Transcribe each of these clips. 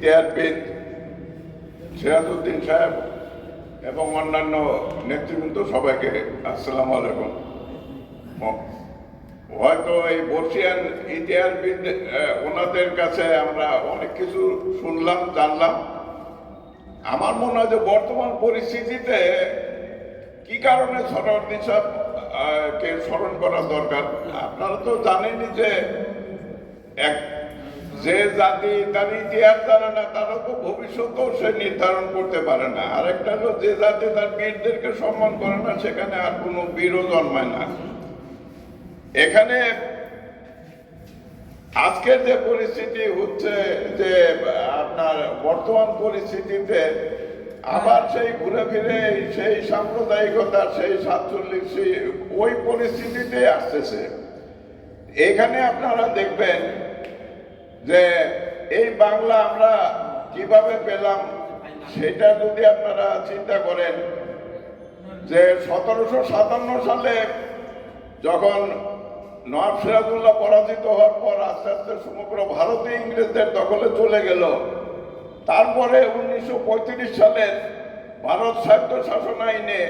ইতিহাসবিদ সিরাজউদ্দিন সাহেব এবং অন্যান্য নেতৃবৃন্দ সবাইকে আসসালামু আলাইকুম। হয়তো এই বর্ষিয়ান ইতিহাসবিদ ওনাদের কাছে আমরা অনেক কিছু শুনলাম, জানলাম। আমার মনে হয় যে বর্তমান পরিস্থিতিতে কি কারণে সরোয়ার্দী সাহেব কে স্মরণ করা দরকার? আপনারা তো জানেনই যে এক যে জাতি তার ইতিহাস জানে না, তারা তো ভবিষ্যতেও সে নির্ধারণ করতে পারে না। আর একটা হলো, যে জাতি তার বীরদেরকে সম্মান করে না, সেখানে আর কোনো বীরও জন্মায় না। এখানে আজকের যে পরিস্থিতি হচ্ছে যে, আপনার বর্তমান পরিস্থিতিতে আবার সেই ঘুরে ফিরে, সেই সাম্প্রদায়িকতা সেই সাতচল্লিশ ওই পরিস্থিতিতে আসতেছে। এখানে আপনারা দেখবেন যে এই বাংলা আমরা কীভাবে পেলাম, সেটা যদি আপনারা চিন্তা করেন, যে সতেরোশো সাতান্ন সালে যখন নবাব সিরাজুল্লাহ পরাজিত হওয়ার পর আস্তে আস্তে সমগ্র ভারতে ইংরেজদের দখলে চলে গেল, তারপরে উনিশশো পঁয়ত্রিশ সালের ভারত স্বায়ত্ত শাসন আইনে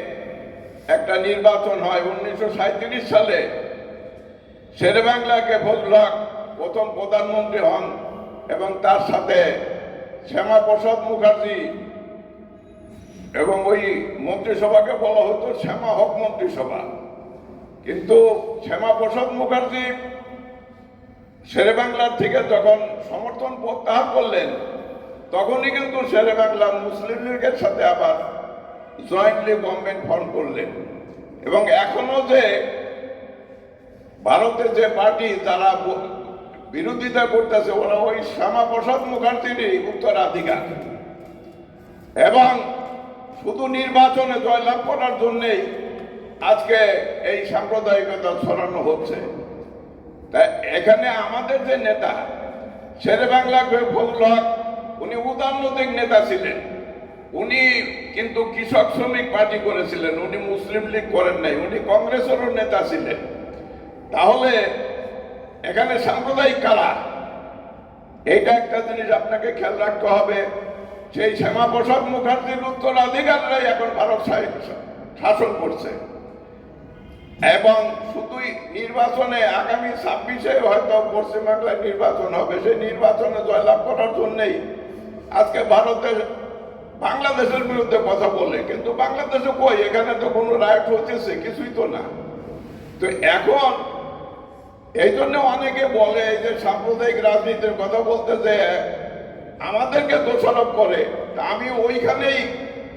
একটা নির্বাচন হয়, উনিশশো সাঁইত্রিশ সালে। শেরে বাংলাকে ফজলাক প্রথম প্রধানমন্ত্রী হন এবং তার সাথে শ্যামাপ্রসাদ মুখার্জি এবং ওই মন্ত্রিসভাকে বলা হতো শ্যামা হক মন্ত্রিসভা। কিন্তু শ্যামাপ্রসাদ মুখার্জি শেরে বাংলার থেকে যখন সমর্থন প্রত্যাহার করলেন, তখনই কিন্তু শেরে বাংলা মুসলিম লীগের সাথে আবার জয়েন্টলি গভর্নমেন্ট ফর্ম করলেন। এবং এখনও যে ভারতের যে পার্টি ব- বিরোধিতা করতেছে ওরা ওই শ্যামাপ্রসাদ মুখার্জিরই উত্তরাধিকার। এবং শুধু নির্বাচনে জয়লাভ করার জন্যেই আজকে এই সাম্প্রদায়িকতা ছড়ানো হচ্ছে। তা এখানে আমাদের যে নেতা, শেরে বাংলা ফজল হক, উনি উদারনৈতিক নেতা ছিলেন। উনি কিন্তু কৃষক শ্রমিক পার্টি করেছিলেন, উনি মুসলিম লীগ করেন নাই, উনি কংগ্রেসেরও নেতা ছিলেন। তাহলে এখানে সাম্প্রদায়িক কারা এটা একটা জিনিস আপনাকে খেয়াল রাখতে হবে। সেই শ্যামাপ্রসাদ মুখার্জির উত্তরাধিকাররাই এখন ভারত শাসন করছে। এবং শুধুই নির্বাচনে আগামী ছাব্বিশে হয়তো পশ্চিমবাংলায় নির্বাচন হবে। সেই নির্বাচনে জয়লাভ করার জন্যই আজকে ভারতের বাংলাদেশের বিরুদ্ধে কথা বলে। কিন্তু বাংলাদেশে কই? এখানে তো কোনো রাইট হচ্ছে কিছুই তো না। তো এখন এই জন্য অনেকে বলে এই যে সাম্প্রদায়িক রাজনীতির কথা বলতে যে আমাদেরকে দোষারোপ করে। আমি ওইখানেই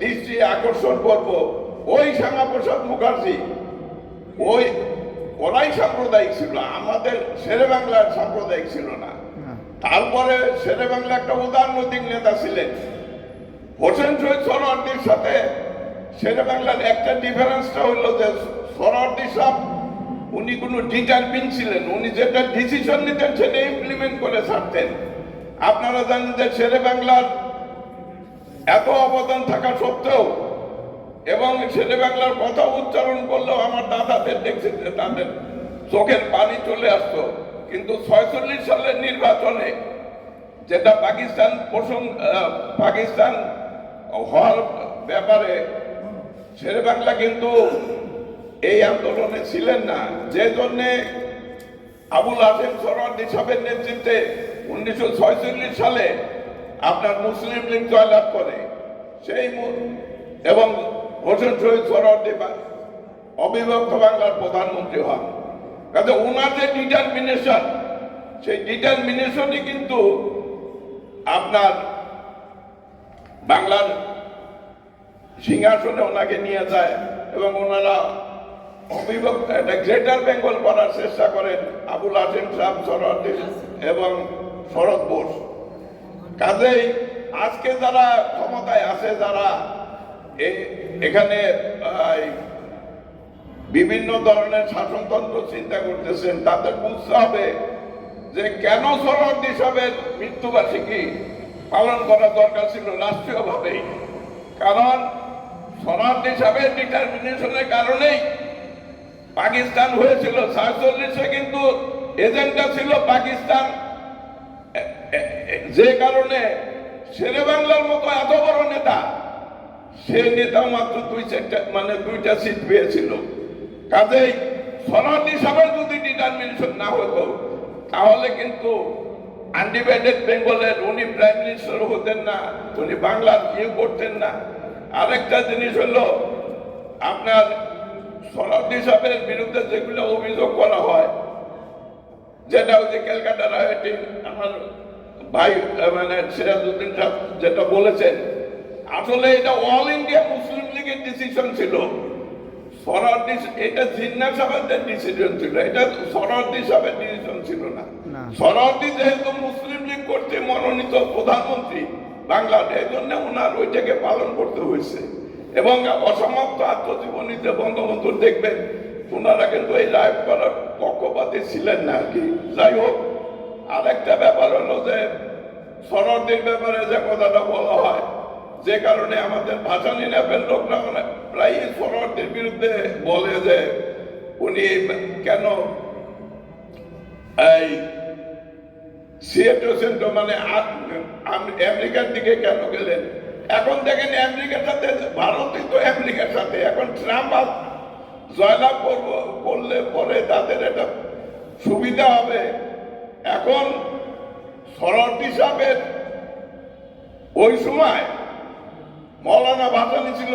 দৃষ্টি আকর্ষণ করব। ওই শ্যামাপ্রসাদ মুখার্জি ওই ওরাই সাম্প্রদায়িক ছিল আমাদের শেরে বাংলার সাম্প্রদায়িক ছিল না। তারপরে শেরে বাংলা একটা উদারনৈতিক নেতা ছিলেন। হোসেন শহীদ সরোয়ার্দির সাথে শেরে বাংলার একটা ডিফারেন্সটা হলো যে সরোয়ার্দি সাহেব উনি কোনো ডিটারমিন ছিলেন, উনি যেটা ডিসিশন নিতেন সেটা ইমপ্লিমেন্ট করে ছাড়তেন। আপনারা জানেন যে শেরে বাংলার এত অবদান থাকা সত্ত্বেও এবং শেরে বাংলার কথা উচ্চারণ করলেও আমার দাদাদের দেখছি যে তাদের চোখের পানি চলে আসতো। কিন্তু ছয়চল্লিশ সালের নির্বাচনে যেটা পাকিস্তান প্রসঙ্গ পাকিস্তান হওয়ার ব্যাপারে শেরে বাংলা কিন্তু এই আন্দোলনে ছিলেন না। যে জন্যে আবুল হাসেম সরওয়ার্দী সাহেবের নেতৃত্বে উনিশশো সালে আপনার মুসলিম লীগ জয়লাভ করে, সেই এবং হোসেন শহীদ সরওয়ার্দী বা- অবিভক্ত বাংলার প্রধানমন্ত্রী হন। কাজে ওনার যে ডিটারমিনেশন সেই ডিটারমিনেশনই কিন্তু আপনার বাংলার সিংহাসনে ওনাকে নিয়ে যায় এবং ওনারা গ্রেটার বেঙ্গল করার চেষ্টা করেন আবুল হাসিম সাহেব সরওয়ার্দী এবং শরৎ বোস। কাজেই আজকে যারা ক্ষমতায় আছে, যারা এখানে বিভিন্ন ধরনের শাসনতন্ত্র চিন্তা করতেছেন, তাদের বুঝতে হবে যে কেন সরওয়ার্দী সাহেবের মৃত্যুবার্ষিকী পালন করা দরকার ছিল রাষ্ট্রীয়ভাবেই। কারণ সরওয়ার্দী সাহেবের ডিটারমিনেশনের কারণেই পাকিস্তান হয়েছিল সাতচল্লিশে কিন্তু এজেন্ডা ছিল পাকিস্তান। যে কারণে শেরে বাংলার মতো এত বড় নেতা, সে নেতা মাত্র দুই চারটা মানে দুইটা সিট পেয়েছিল। কাজেই সনদ হিসাবে যদি ডিটারমিনেশন না হতো, তাহলে কিন্তু আনডিভাইডেড বেঙ্গলের উনি প্রাইম মিনিস্টার হতেন না, উনি বাংলার ইয়ে করতেন না। আরেকটা জিনিস হলো, আপনার সনদ হিসাবের বিরুদ্ধে যেগুলো অভিযোগ করা হয় যেটা ওই যে ক্যালকাটা রায়টি আমার ভাই মানে সিরাজউদ্দিন সাহেব যেটা বলেছেন আসলে এটা অল ইন্ডিয়া মুসলিম লীগের ডিসিশন ছিল। সরার্দি এটা জিন্না সাহেবের ডিসিশন ছিল এটা সরার্দি সাহেবের ডিসিশন ছিল না। না। যেহেতু মুসলিম লীগ করতে মনোনীত প্রধানমন্ত্রী বাংলার এই জন্য ওনার ওইটাকে পালন করতে হয়েছে। এবং অসমাপ্ত আত্মজীবনীতে বঙ্গবন্ধু দেখবেন, ওনারা কিন্তু এই লাইভ করার পক্ষপাতী ছিলেন না আর কি। যাই হোক, আরেকটা ব্যাপার হলো যে সরহদের ব্যাপারে যে কথাটা বলা হয়, যে কারণে আমাদের ভাষা নিরাপের লোকরা মানে প্রায় সরহদের বিরুদ্ধে বলে যে, উনি কেন এই সিয়েটো সেন্টো মানে আমেরিকার দিকে কেন গেলেন? এখন দেখেন আমেরিকার সাথে, ভারতই তো আমেরিকার সাথে। এখন ট্রাম্প জয়লাভ করব, করলে পরে তাদের একটা সুবিধা হবে। এখন শরৎ হিসাবের ওই সময় মৌলানা ভাসানি ছিল,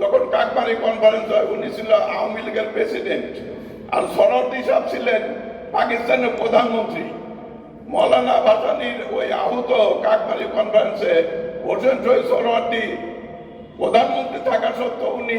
যখন কাকমারি কনফারেন্স হয়, উনি ছিল আওয়ামী লীগের প্রেসিডেন্ট আর শরৎ হিসাব ছিলেন পাকিস্তানের প্রধানমন্ত্রী। মৌলানা ভাসানির ওই আহত কাকমারি কনফারেন্সে হোসেন শহীদ সরোয়ার্দী প্রধানমন্ত্রী থাকা সত্ত্বেও উনি